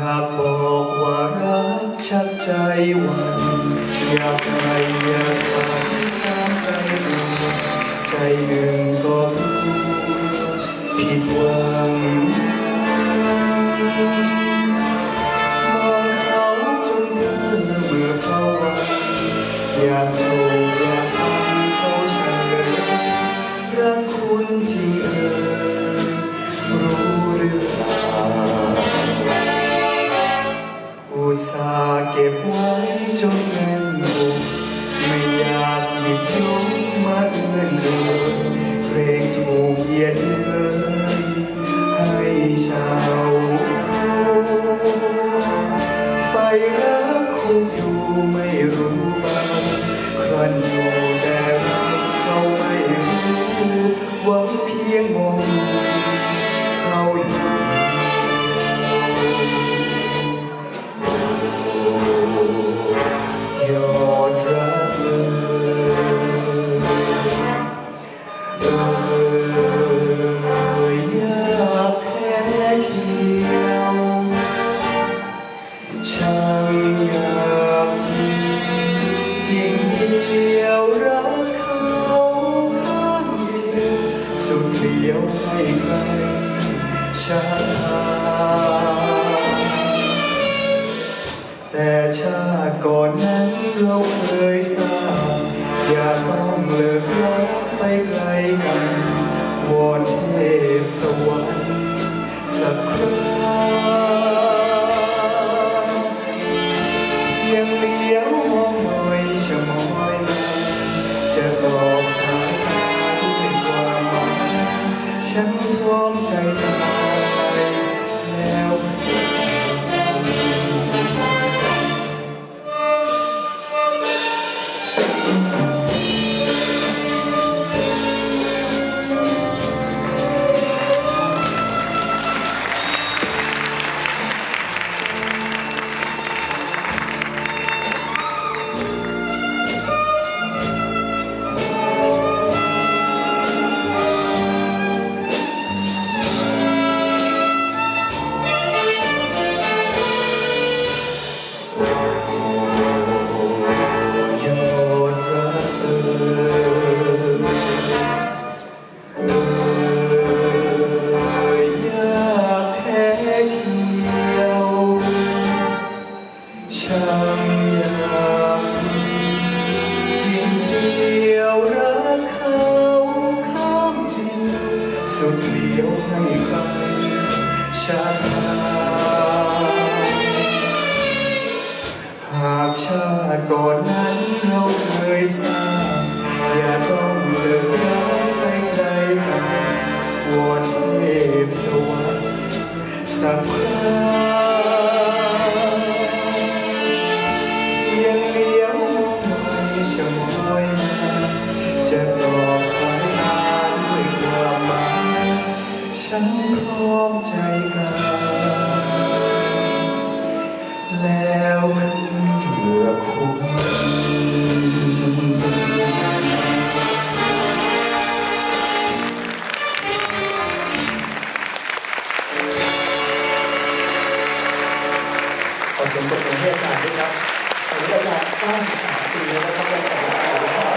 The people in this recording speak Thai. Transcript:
อยากบอกว่ารักชักใจวันอยากไปอยากไปตามใจเราใจเอือ อุตส่าห์เก็บไว้จนแน่นบุกไม่อยากหยิบยกมาเงินโดยเกรงถูกเหยียดเลยให้ชาวไฟรักคงอยู่ไม่รู้บ้างครันอยู่แต่รักเขาไม่รู้หวังเพียงมองเขาอยู่ ให้ใครชาแต่ชาติก่อนนั้นเราเคย อนนั้นเราเคยสร้างอย่าต้องเลิกร้ายไปไกลกันวอนเทพสวรรค์สักครั้งยังเลี้ยวไม่ชะมอยมาจะตอบสายตาด้วยความหมายฉันพร้อมใจกันแล้ว พื่อคุณขอเสียงปรบมือให้อาจารย์ด้วยครับวันนี้อาจารย์กล้าศึกษา